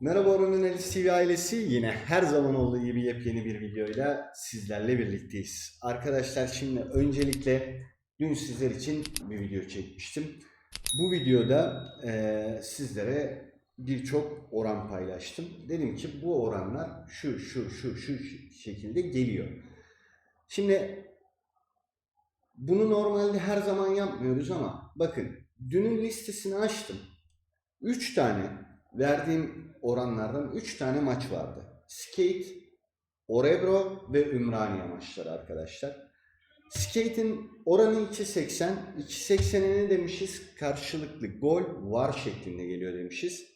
Merhaba Orhan Analiz TV ailesi. Yine her zaman olduğu gibi yepyeni bir videoyla sizlerle birlikteyiz. Arkadaşlar şimdi öncelikle dün sizler için bir video çekmiştim. Bu videoda eee, sizlere birçok oran paylaştım. Dedim ki bu oranlar şu şu şu şu şekilde geliyor. Şimdi bunu normalde her zaman yapmıyoruz ama bakın dünün listesini açtım. 3 tane verdiğim oranlardan 3 tane maç vardı. Skate, Orebro ve Ümraniye maçları arkadaşlar. Skate'in oranı 2.80. 2.80'e ne demişiz? Karşılıklı gol var şeklinde geliyor demişiz.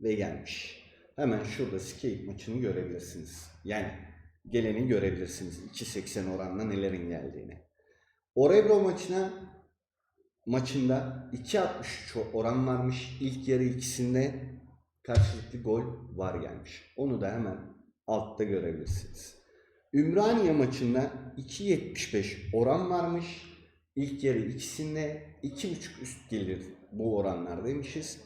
Ve gelmiş. Hemen şurada skate maçını görebilirsiniz. Yani geleni görebilirsiniz. 2.80 oranla nelerin geldiğini. Orebro maçına maçında 2.63 oran varmış. İlk yarı ikisinde karşılıklı gol var gelmiş. Onu da hemen altta görebilirsiniz. Ümraniye maçında 2.75 oran varmış. İlk yarı ikisinde 2.5 üst gelir bu oranlar demişiz.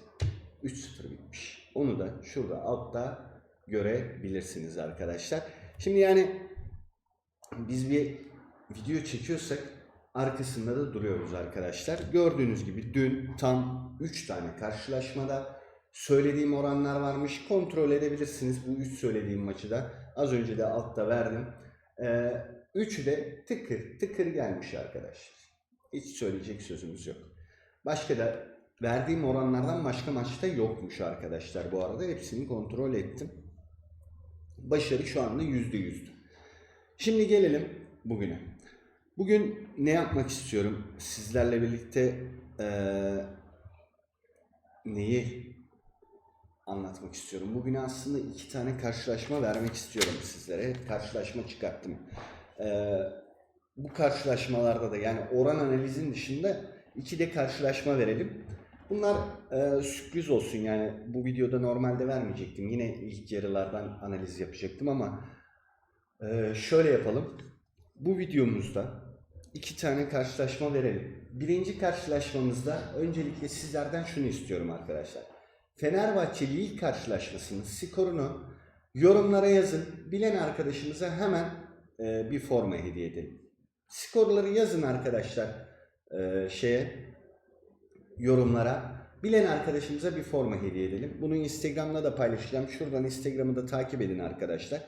3-0 bitmiş. Onu da şurada altta görebilirsiniz arkadaşlar. Şimdi yani biz bir video çekiyorsak arkasında da duruyoruz arkadaşlar. Gördüğünüz gibi dün tam 3 tane karşılaşmada söylediğim oranlar varmış. Kontrol edebilirsiniz bu 3 söylediğim maçı da. Az önce de altta verdim. Ee, üçü de tıkır tıkır gelmiş arkadaşlar. Hiç söyleyecek sözümüz yok. Başka da verdiğim oranlardan başka maçta yokmuş arkadaşlar bu arada. Hepsini kontrol ettim. Başarı şu anda %100'dü. Şimdi gelelim bugüne. Bugün ne yapmak istiyorum? Sizlerle birlikte eee, neyi anlatmak istiyorum? Bugün aslında iki tane karşılaşma vermek istiyorum sizlere. Karşılaşma çıkarttım. Eee, bu karşılaşmalarda da yani oran analizin dışında iki de karşılaşma verelim. Bunlar eee, sürpriz olsun yani bu videoda normalde vermeyecektim. Yine ilk yarılardan analiz yapacaktım ama eee, şöyle yapalım. Bu videomuzda iki tane karşılaşma verelim. Birinci karşılaşmamızda öncelikle sizlerden şunu istiyorum arkadaşlar. Fenerbahçe Lille karşılaşmasının skorunu yorumlara yazın. Bilen arkadaşımıza hemen e, bir forma hediye edelim. Skorları yazın arkadaşlar e, şeye yorumlara. Bilen arkadaşımıza bir forma hediye edelim. Bunu Instagram'da da paylaşacağım. Şuradan Instagram'ı da takip edin arkadaşlar.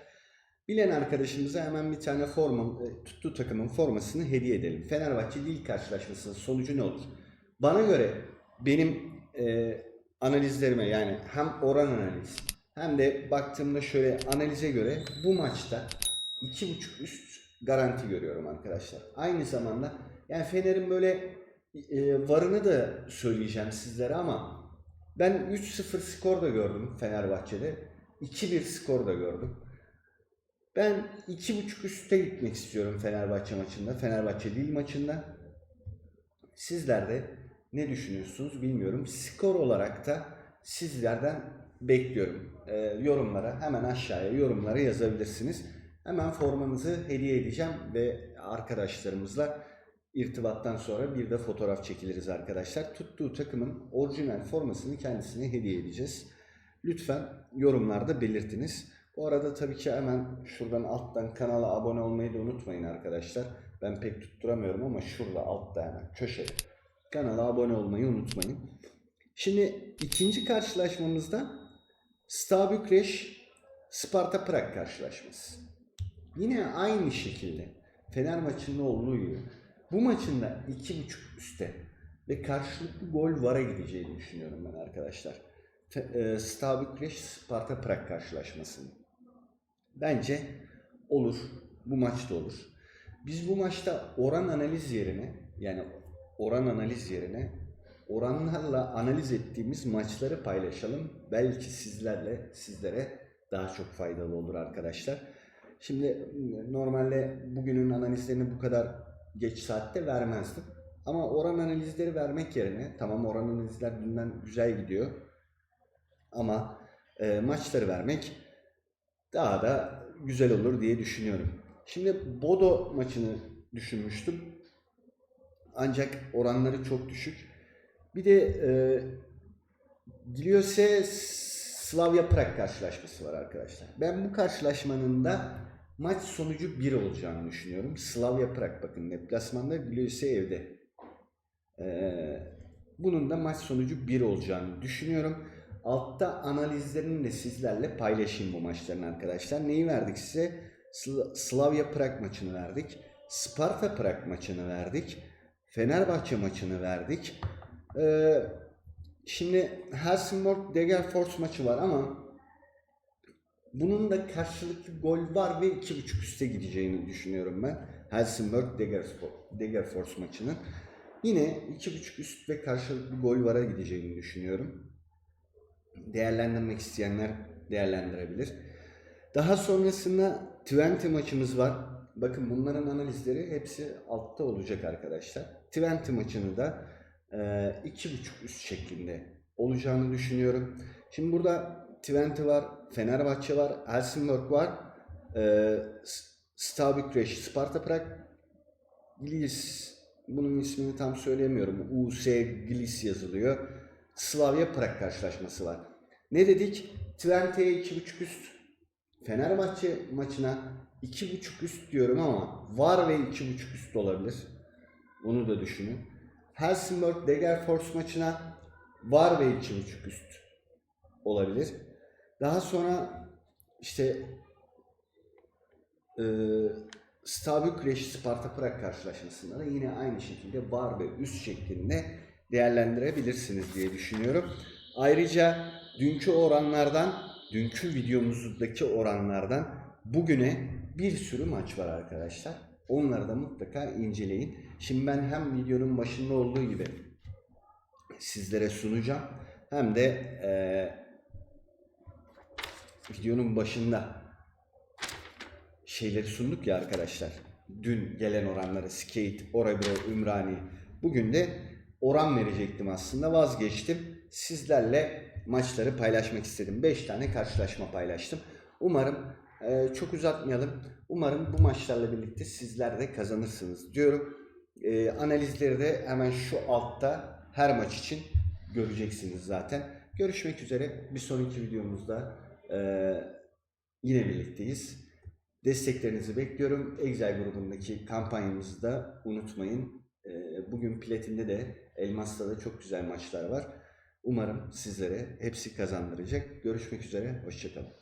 Bilen arkadaşımıza hemen bir tane forma, e, tuttuğu takımın formasını hediye edelim. Fenerbahçe Lille karşılaşmasının sonucu ne olur? Bana göre benim e, analizlerime yani hem oran analiz hem de baktığımda şöyle analize göre bu maçta 2.5 üst garanti görüyorum arkadaşlar. Aynı zamanda yani Fener'in böyle e, varını da söyleyeceğim sizlere ama ben 3-0 skor da gördüm Fenerbahçe'de. 2-1 skor da gördüm. Ben 2.5 üstte gitmek istiyorum Fenerbahçe maçında. Fenerbahçe Lille maçında. Sizler de ne düşünüyorsunuz bilmiyorum. Skor olarak da sizlerden bekliyorum. Ee, yorumlara hemen aşağıya yorumlara yazabilirsiniz. Hemen formanızı hediye edeceğim ve arkadaşlarımızla irtibattan sonra bir de fotoğraf çekiliriz arkadaşlar. Tuttuğu takımın orijinal formasını kendisine hediye edeceğiz. Lütfen yorumlarda belirtiniz. Bu arada tabii ki hemen şuradan alttan kanala abone olmayı da unutmayın arkadaşlar. Ben pek tutturamıyorum ama şurada altta hemen köşede. Kanala abone olmayı unutmayın. Şimdi ikinci karşılaşmamızda Steaua Bükreş Sparta Prag karşılaşması. Yine aynı şekilde Fener maçında olduğu gibi bu maçın da 2.5 üstte ve karşılıklı gol vara gideceğini düşünüyorum ben arkadaşlar. E, Steaua Bükreş Sparta Prag karşılaşmasını. Bence olur. Bu maçta olur. Biz bu maçta oran analiz yerine yani oran analiz yerine oranlarla analiz ettiğimiz maçları paylaşalım. Belki sizlerle sizlere daha çok faydalı olur arkadaşlar. Şimdi normalde bugünün analizlerini bu kadar geç saatte vermezdim. Ama oran analizleri vermek yerine tamam oran analizler dünden güzel gidiyor. Ama e, maçları vermek daha da güzel olur diye düşünüyorum. Şimdi Bodo maçını düşünmüştüm. Ancak oranları çok düşük. Bir de e, Giliose Slavia Prag karşılaşması var arkadaşlar. Ben bu karşılaşmanın da maç sonucu 1 olacağını düşünüyorum. Slavia Prag bakın deplasmanda Gülüse evde. Ee, bunun da maç sonucu 1 olacağını düşünüyorum. Altta analizlerini de sizlerle paylaşayım bu maçların arkadaşlar. Neyi verdik size? Sl- Slavia Prag maçını verdik. Sparta Prag maçını verdik. Fenerbahçe maçını verdik. Ee, şimdi Helsingborg Degerfors maçı var ama bunun da karşılıklı gol var ve 2.5 üste gideceğini düşünüyorum ben. Helsingborg Degerfors, maçının. Yine 2.5 üst ve karşılıklı gol vara gideceğini düşünüyorum. Değerlendirmek isteyenler değerlendirebilir. Daha sonrasında Twente maçımız var. Bakın bunların analizleri hepsi altta olacak arkadaşlar. Twente maçını da e, 2.5 üst şeklinde olacağını düşünüyorum. Şimdi burada Twente var, Fenerbahçe var, Helsingborg var, e, S- Stal Bükreş, Sparta Prag, Glis, bunun ismini tam söyleyemiyorum. US Glis yazılıyor. Slavia Prag karşılaşması var. Ne dedik? Twente'ye 2.5 üst. Fenerbahçe maçına 2.5 üst diyorum ama var ve 2.5 üst olabilir. Onu da düşünün. Helsingborg Degerfors maçına var ve 2.5 üst olabilir. Daha sonra işte e, Stal Bükreş Sparta Prag karşılaşmasında da yine aynı şekilde var ve üst şeklinde değerlendirebilirsiniz diye düşünüyorum. Ayrıca dünkü oranlardan, dünkü videomuzdaki oranlardan bugüne bir sürü maç var arkadaşlar. Onları da mutlaka inceleyin. Şimdi ben hem videonun başında olduğu gibi sizlere sunacağım hem de eee videonun başında şeyleri sunduk ya arkadaşlar. Dün gelen oranları Skate, Orebro, Ümrani. Bugün de oran verecektim aslında vazgeçtim. Sizlerle maçları paylaşmak istedim. 5 tane karşılaşma paylaştım. Umarım e, çok uzatmayalım. Umarım bu maçlarla birlikte sizler de kazanırsınız diyorum. E, analizleri de hemen şu altta her maç için göreceksiniz zaten. Görüşmek üzere. Bir sonraki videomuzda e, yine birlikteyiz. Desteklerinizi bekliyorum. Excel grubundaki kampanyamızı da unutmayın. Ee, Bugün Platin'de de Elmas'ta da çok güzel maçlar var. Umarım sizlere hepsi kazandıracak. Görüşmek üzere. Hoşçakalın.